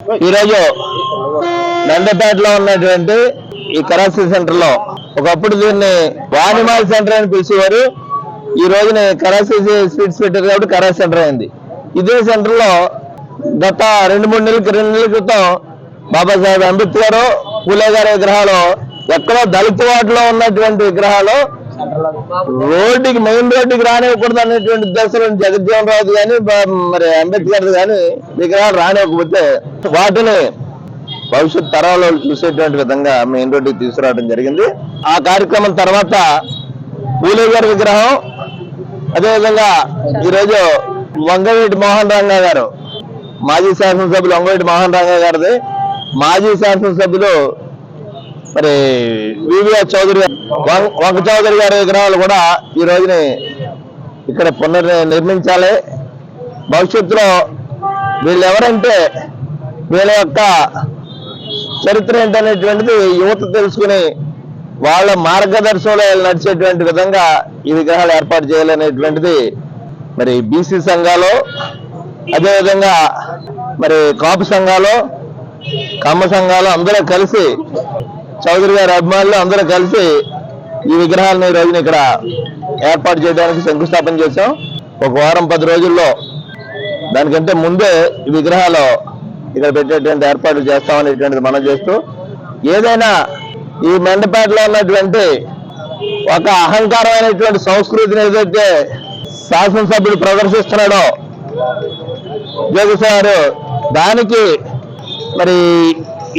ఈరోజు నందపేటలో ఉన్నటువంటి ఈ కరాచీ సెంటర్లో ఒకప్పుడు దీన్ని వానిమాల్ సెంటర్ అని పిలిచేవారు. ఈ రోజున కరాచీ స్వీట్స్ పెట్టారు కాబట్టి కరాచీ సెంటర్ అయింది. ఇదే సెంటర్లో గత రెండు మూడు నెలల రెండు నెలల క్రితం బాబాసాహెబ్ అంబేద్కర్ పూలే గారి విగ్రహాలు ఎక్కడో దళిత వాటిలో ఉన్నటువంటి విగ్రహాలు రోడ్డుకి మెయిన్ రోడ్డుకి రానివ్వకూడదు అనేటువంటి దశలు జగజ్జీవన్ రావు కానీ మరి అంబేద్కర్ కానీ విగ్రహాలు రానివ్వకపోతే వాటిని భవిష్యత్ తరాల చూసేటువంటి విధంగా మెయిన్ రోడ్డుకి తీసుకురావడం జరిగింది. ఆ కార్యక్రమం తర్వాత పూలే గారి విగ్రహం అదేవిధంగా ఈరోజు వంగవీటి మోహన్ రంగా గారు మాజీ శాసనసభ్యులు వంగవీటి మోహన్ రంగా గారిది. మాజీ శాసనసభ్యులు మరి వివిఆర్ చౌదరి వం- వంక చౌదరి గారి విగ్రహాలు కూడా ఈ రోజుని ఇక్కడ పునర్ నిర్మించాలి. భవిష్యత్తులో వీళ్ళు ఎవరంటే వీళ్ళ యొక్క చరిత్ర ఏంటనేటువంటిది యువత తెలుసుకుని వాళ్ళ మార్గదర్శనంలో నడిచేటువంటి విధంగా ఈ విగ్రహాలు ఏర్పాటు చేయాలనేటువంటిది మరి బీసీ సంఘాలు అదేవిధంగా మరి కాపు సంఘాలు కమ్మ సంఘాలు అందరూ కలిసి చౌదరి గారి అభిమానులు అందరూ కలిసి ఈ విగ్రహాలను ఈ రోజున ఇక్కడ ఏర్పాటు చేయడానికి శంకుస్థాపన చేశాం. ఒక వారం పది రోజుల్లో దానికంటే ముందే ఈ విగ్రహాలు ఇక్కడ పెట్టేటువంటి ఏర్పాట్లు చేస్తామనేటువంటిది మనం చేస్తూ ఏదైనా ఈ మెండపేటలో ఉన్నటువంటి ఒక అహంకారమైనటువంటి సంస్కృతిని ఏదైతే శాసనసభ్యుడు ప్రదర్శిస్తున్నాడో జగసారు దానికి మరి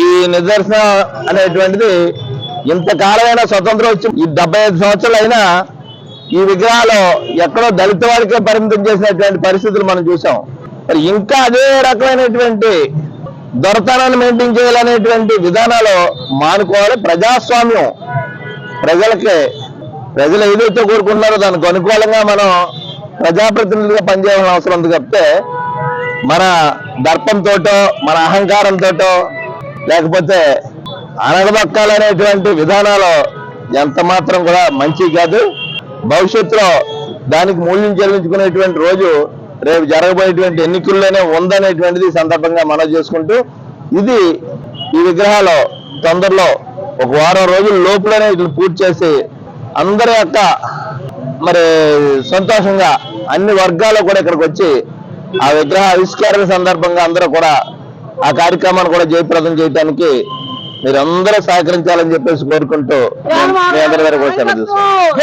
ఈ నిదర్శనం అనేటువంటిది ఇంతకాలమైన స్వతంత్రం వచ్చి ఈ డెబ్బై ఐదు సంవత్సరాలు అయినా ఈ విగ్రహాలు ఎక్కడో దళిత వాడికే పరిమితం చేసినటువంటి పరిస్థితులు మనం చూసాం. మరి ఇంకా అదే రకమైనటువంటి దొరతనాన్ని మెయింటైన్ చేయాలనేటువంటి విధానాలు మానుకోవాలి. ప్రజాస్వామ్యం ప్రజలకి ప్రజలు ఏదైతే కోరుకుంటున్నారో దానికి అనుకూలంగా మనం ప్రజాప్రతినిధులుగా పనిచేయాల్సిన అవసరం ఉంది తప్పితే మన దర్పంతోటో మన అహంకారంతోటో లేకపోతే అనడబక్కాలనేటువంటి విధానాలు ఎంత మాత్రం కూడా మంచి కాదు. భవిష్యత్తులో దానికి మూల్యం చెల్లించుకునేటువంటి రోజు రేపు జరగబోయేటువంటి ఎన్నికల్లోనే ఉందనేటువంటిది సందర్భంగా మనం చేసుకుంటూ ఇది ఈ విగ్రహాలు తొందరలో ఒక వారం రోజుల లోపలనే వీటిని పూర్తి చేసి అందరి యొక్క మరి సంతోషంగా అన్ని వర్గాలు కూడా ఇక్కడికి వచ్చి ఆ విగ్రహ ఆవిష్కరణ సందర్భంగా అందరూ కూడా ఆ కార్యక్రమాన్ని కూడా జయప్రదం చేయడానికి మీరందరూ సహకరించాలని చెప్పేసి కోరుకుంటూ మీ అందరి సెలవు తీసుకుంటాను.